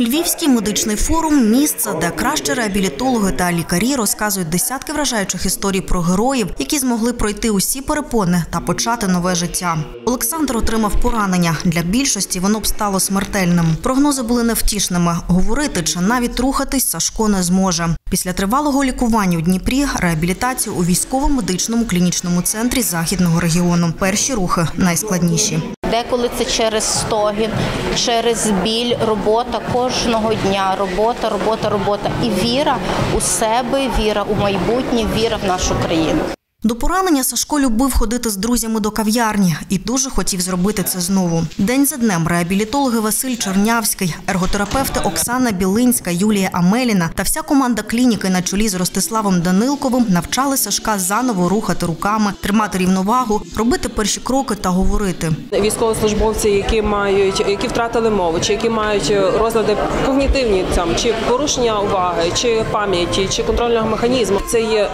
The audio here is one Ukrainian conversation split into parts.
Львівський медичний форум місце, де краще реабілітологи та лікарі розказують десятки вражаючих історій про героїв, які змогли пройти усі перепони та почати нове життя. Олександр отримав поранення. Для більшості воно б стало смертельним. Прогнози були невтішними. Говорити чи навіть рухатись Сашко не зможе. Після тривалого лікування у Дніпрі реабілітацію у військово-медичному клінічному центрі західного регіону. Перші рухи найскладніші. Деколи це через стогін, через біль, робота кожного дня. Робота, робота, робота. І віра у себе, віра у майбутнє, віра в нашу країну. До поранення Сашко любив ходити з друзями до кав'ярні і дуже хотів зробити це знову. День за днем реабілітологи Василь Чернявський, ерготерапевти Оксана Білинська, Юлія Амеліна та вся команда клініки на чолі з Ростиславом Данилковим навчали Сашка заново рухати руками, тримати рівновагу, робити перші кроки та говорити. Військовослужбовці, які мають, які втратили мову, чи які мають розлади когнітивні там, чи порушення уваги, чи пам'яті, чи контрольного механізму, це є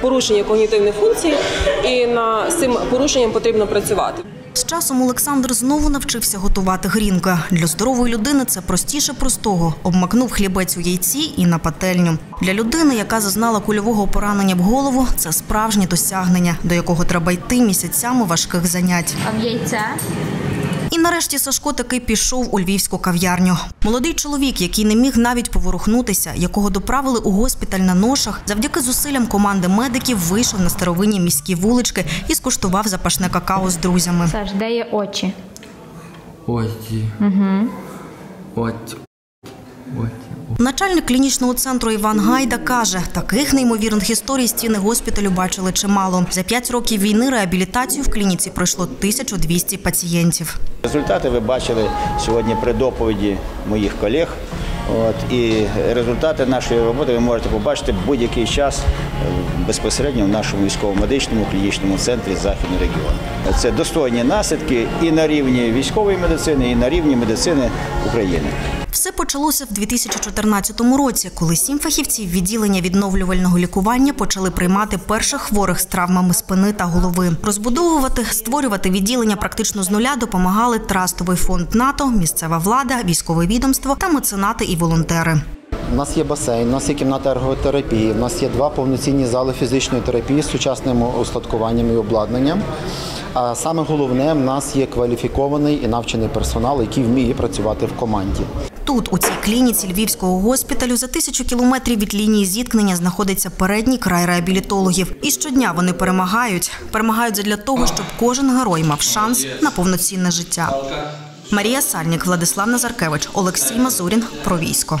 порушення когнітивних функцій, і на цим порушенням потрібно працювати. З часом Олександр знову навчився готувати грінка. Для здорової людини це простіше простого. Обмакнув хлібець у яйці і на пательню. Для людини, яка зазнала кульового поранення в голову, це справжнє досягнення, до якого треба йти місяцями важких занять. А в яйця І нарешті Сашко таки пішов у львівську кав'ярню. Молодий чоловік, який не міг навіть поворухнутися, якого доправили у госпіталь на ношах, завдяки зусиллям команди медиків вийшов на старовинні міські вулички і скуштував запашне какао з друзями. Саш, де є очі? Оті. Угу. Оті. Оті. Начальник клінічного центру Іван Гайда каже, таких неймовірних історій стіни госпіталю бачили чимало. За п'ять років війни реабілітацію в клініці пройшло 1200 пацієнтів. Результати ви бачили сьогодні при доповіді моїх колег. От, і результати нашої роботи ви можете побачити будь-який час е, безпосередньо в нашому військово-медичному клінічному центрі Західний регіон. Це достойні наслідки і на рівні військової медицини, і на рівні медицини України. Все почалося в 2014 році, коли сім фахівців відділення відновлювального лікування почали приймати перших хворих з травмами спини та голови. Розбудовувати, створювати відділення практично з нуля допомагали Трастовий фонд НАТО, місцева влада, військове відомство та меценати і волонтери. У нас є басейн, у нас є кімната ерготерапії, у нас є два повноцінні зали фізичної терапії з сучасним устаткуванням і обладнанням. А саме головне, в нас є кваліфікований і навчений персонал, який вміє працювати в команді. Тут, у цій клініці львівського госпіталю, за тисячу кілометрів від лінії зіткнення знаходиться передній край реабілітологів. І щодня вони перемагають. Перемагають задля того, щоб кожен герой мав шанс на повноцінне життя. Марія Сальнік, Владислав Назаркевич, Олексій Мазурін про військо.